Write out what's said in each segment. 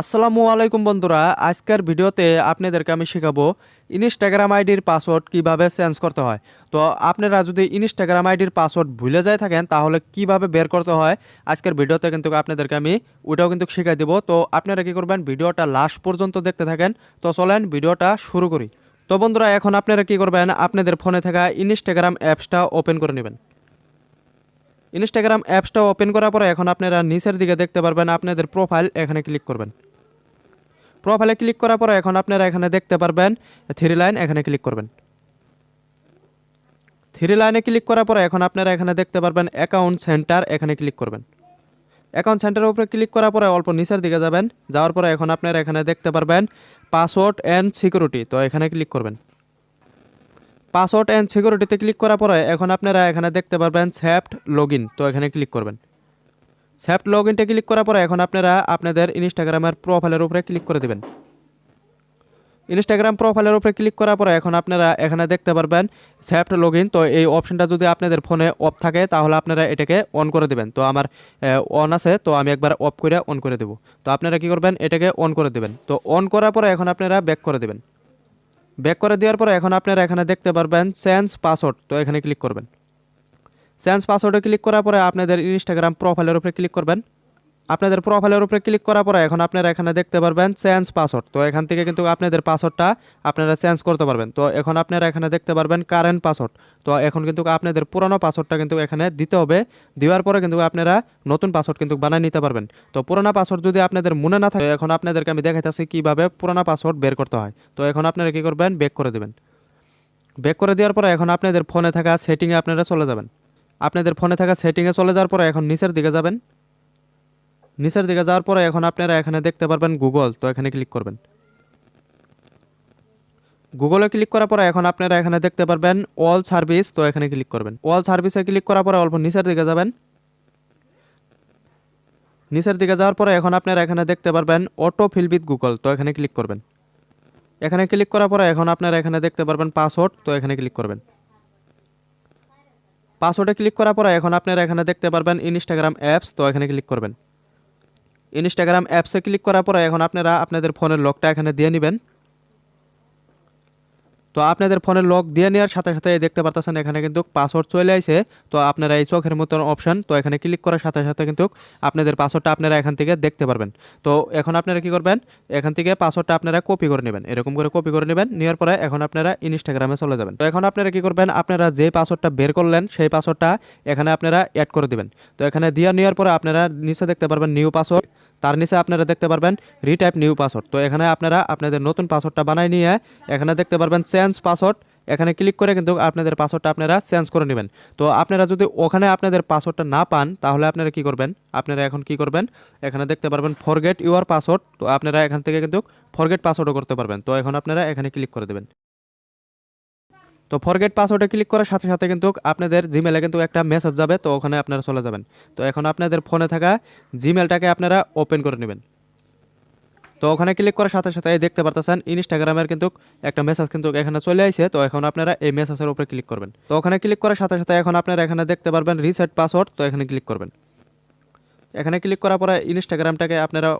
আসসালামু আলাইকুম বন্ধুরা, আজকের ভিডিওতে আপনাদেরকে আমি শেখাবো ইনস্টাগ্রাম আইডির পাসওয়ার্ড কীভাবে চেঞ্জ করতে হয়। তো আপনারা যদি ইনস্টাগ্রাম আইডির পাসওয়ার্ড ভুলে যায় থাকেন, তাহলে কীভাবে বের করতে হয়, আজকের ভিডিওতে কিন্তু আপনাদেরকে আমি ওটাও কিন্তু শেখাই দেবো। তো আপনারা কী করবেন, ভিডিওটা লাস্ট পর্যন্ত দেখতে থাকেন। তো চলেন ভিডিওটা শুরু করি। তো বন্ধুরা, এখন আপনারা কী করবেন, আপনাদের ফোনে থাকা ইনস্টাগ্রাম অ্যাপসটা ওপেন করে নেবেন। ইনস্টাগ্রাম অ্যাপসটা ওপেন করার পরে এখন আপনারা নিচের দিকে দেখতে পারবেন আপনাদের প্রোফাইল এখানে ক্লিক করবেন। প্রোফাইলে ক্লিক করার পরে এখন আপনারা এখানে দেখতে পারবেন থ্রি লাইন এখানে ক্লিক করবেন। থ্রি লাইনে ক্লিক করার পরে এখন আপনারা এখানে দেখতে পারবেন অ্যাকাউন্ট সেন্টার এখানে ক্লিক করবেন। অ্যাকাউন্ট সেন্টারের উপরে ক্লিক করার পরে অল্প নিচের দিকে যাবেন, যাওয়ার পরে এখন আপনারা এখানে দেখতে পারবেন পাসওয়ার্ড অ্যান্ড সিকিউরিটি তো এখানে ক্লিক করবেন। পাসওয়ার্ড অ্যান্ড সিকিউরিটিতে ক্লিক করার পরে এখন আপনারা এখানে দেখতে পারবেন স্যাফট লগ তো এখানে ক্লিক করবেন। স্যাফট লগ ইনটা ক্লিক করার পরে এখন আপনারা আপনাদের ইনস্টাগ্রামের প্রোফাইলের উপরে ক্লিক করে দেবেন। ইনস্টাগ্রাম প্রোফাইলের উপরে ক্লিক করার পরে এখন আপনারা এখানে দেখতে পারবেন স্যাফট লগ তো এই অপশনটা যদি আপনাদের ফোনে অফ থাকে তাহলে আপনারা এটাকে অন করে দেবেন। তো আমার অন আছে, তো আমি একবার অফ করে অন করে দেবো। তো আপনারা কি করবেন, এটাকে অন করে দেবেন। তো অন করার পরে এখন আপনারা ব্যাক করে দেবেন। ব্যাক করে দেওয়ার পর এখন আপনারা এখানে দেখতে পারবেন চেঞ্জ পাসওয়ার্ড তো এখানে ক্লিক করবেন। চেঞ্জ পাসওয়ার্ডে ক্লিক করার পরে আপনাদের ইনস্টাগ্রাম প্রোফাইলের উপরে ক্লিক করবেন। আপনাদের প্রোফাইলের উপরে ক্লিক করার পরে এখন আপনারা এখানে দেখতে পারবেন চেঞ্জ পাসওয়ার্ড তো এখান থেকে কিন্তু আপনাদের পাসওয়ার্ডটা আপনারা চেঞ্জ করতে পারবেন। তো এখন আপনারা এখানে দেখতে পারবেন কারেন্ট পাসওয়ার্ড তো এখন কিন্তু আপনাদের পুরনো পাসওয়ার্ডটা কিন্তু এখানে দিতে হবে। দেওয়ার পরে কিন্তু আপনারা নতুন পাসওয়ার্ড কিন্তু বানিয়ে নিতে পারবেন। তো পুরোনো পাসওয়ার্ড যদি আপনাদের মনে না থাকে, এখন আপনাদেরকে আমি দেখাইতেছি কীভাবে পুরোনো পাসওয়ার্ড বের করতে হয়। তো এখন আপনারা কী করবেন? বেক করে দেবেন। বেক করে দেওয়ার পরে এখন আপনাদের ফোনে থাকা সেটিংয়ে আপনারা চলে যাবেন। আপনাদের ফোনে থাকা সেটিংয়ে চলে যাওয়ার পরে এখন নিচের দিকে যাবেন। নিচের দিকে যাওয়ার পরে এখন আপনারা এখানে দেখতে পারবেন গুগল তো এখানে ক্লিক করবেন। গুগলে ক্লিক করার পরে এখন আপনারা এখানে দেখতে পারবেন অল সার্ভিস তো এখানে ক্লিক করবেন। অল সার্ভিসে ক্লিক করার পরে অল্প নিচের দিকে যাবেন। নিচের দিকে যাওয়ার পরে এখন আপনারা এখানে দেখতে পারবেন অটো ফিল উইথ গুগল তো এখানে ক্লিক করবেন। এখানে ক্লিক করার পরে এখন আপনারা এখানে দেখতে পারবেন পাসওয়ার্ড তো এখানে ক্লিক করবেন। পাসওয়ার্ডে ক্লিক করার পরে এখন আপনারা এখানে দেখতে পারবেন ইনস্টাগ্রাম অ্যাপস তো এখানে ক্লিক করবেন। ইনস্টাগ্রাম অ্যাপসে ক্লিক করার পরে এখন আপনারা আপনাদের ফোনের লকটা এখানে দিয়ে নেবেন। তো আপনাদের ফোনের লক দিয়ে নেওয়ার সাথে সাথে দেখতে পারতেছেন এখানে কিন্তু পাসওয়ার্ড চলে আসে তো আপনারা এই চোখের মতন অপশন তো এখানে ক্লিক করার সাথে সাথে কিন্তু আপনাদের পাসওয়ার্ডটা আপনারা এখান থেকে দেখতে পারবেন। তো এখন আপনারা কি করবেন? এখান থেকে পাসওয়ার্ডটা আপনারা কপি করে নেবেন। এরকম করে কপি করে নেবেন, নেওয়ার পরে এখন আপনারা ইনস্টাগ্রামে চলে যাবেন। তো এখন আপনারা কি করবেন? আপনারা যে পাসওয়ার্ডটা বের করলেন, সেই পাসওয়ার্ডটা এখানে আপনারা অ্যাড করে দিবেন। তো এখানে দিয়ে নেওয়ার পরে আপনারা নিচে দেখতে পারবেন নিউ পাসওয়ার্ড তার নিচে আপনারা দেখতে পারবেন রিটাইপ নিউ পাসওয়ার্ড তো এখানে আপনারা আপনাদের নতুন পাসওয়ার্ডটা বানাই নিয়ে এখানে দেখতে পারবেন চেঞ্জ পাসওয়ার্ড এখানে ক্লিক করে কিন্তু আপনাদের পাসওয়ার্ডটা আপনারা চেঞ্জ করে নেবেন। তো আপনারা যদি ওখানে আপনাদের পাসওয়ার্ডটা না পান, তাহলে আপনারা কি করবেন? আপনারা এখন কি করবেন? এখানে দেখতে পারবেন ফরগেট ইউর পাসওয়ার্ড তো আপনারা এখান থেকে কিন্তু ফরগেট পাসওয়ার্ডও করতে পারবেন। তো এখন আপনারা এখানে ক্লিক করে দেবেন। তো ফরগেট পাসওয়ার্ডে ক্লিক করার সাথে সাথে কিন্তু আপনাদের জিমেলে কিন্তু একটা মেসেজ যাবে, তো ওখানে আপনারা চলে যাবেন। তো এখন আপনাদের ফোনে থাকা জিমেলটাকে আপনারা ওপেন করে নেবেন। তো ওখানে ক্লিক করার সাথে সাথে দেখতে পারতেছেন ইনস্টাগ্রামের কিন্তু একটা মেসেজ কিন্তু এখানে চলে আসছে তো এখন আপনারা এই মেসেজের উপরে ক্লিক করবেন। তো ওখানে ক্লিক করার সাথে সাথে এখন আপনারা এখানে দেখতে পারবেন রিসেট পাসওয়ার্ড তো এখানে ক্লিক করবেন। এখানে ক্লিক করার পরে ইনস্টাগ্রামটাকে আপনারা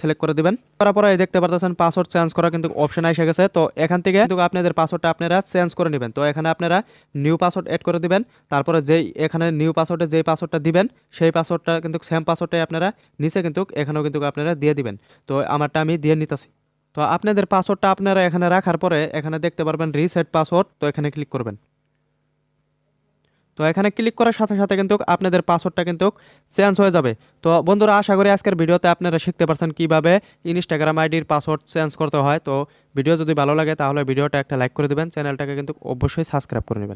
সিলেক্ট করে দিবেন। করার পরে এই দেখতে পারতেছেন পাসওয়ার্ড চেঞ্জ করা কিন্তু অপশন এসে গেছে। তো এখান থেকে কিন্তু আপনাদের পাসওয়ার্ডটা আপনারা চেঞ্জ করে নেবেন। তো এখানে আপনারা নিউ পাসওয়ার্ড এড করে দিবেন। তারপরে যেই এখানে নিউ পাসওয়ার্ডে যেই পাসওয়ার্ডটা দিবেন, সেই পাসওয়ার্ডটা কিন্তু সেম পাসওয়ার্ডটাই আপনারা নিচে কিন্তু এখানেও কিন্তু আপনারা দিয়ে দিবেন। তো আমারটা আমি দিয়ে নিতেছি। তো আপনাদের পাসওয়ার্ডটা আপনারা এখানে রাখার পরে এখানে দেখতে পারবেন রিসেট পাসওয়ার্ড তো এখানে ক্লিক করবেন। তো এখানে ক্লিক করার সাথে সাথে কিন্তু আপনাদের পাসওয়ার্ডটা কিন্তু চেঞ্জ হয়ে যাবে। তো বন্ধুরা, আশা করি আজকের ভিডিওতে আপনারা শিখতে পারছেন কীভাবে ইনস্টাগ্রাম আইডির পাসওয়ার্ড চেঞ্জ করতে হয়। তো ভিডিও যদি ভালো লাগে, তাহলে ভিডিওটা একটা লাইক করে দেবেন। চ্যানেলটাকে কিন্তু অবশ্যই সাবস্ক্রাইব করে নেবেন।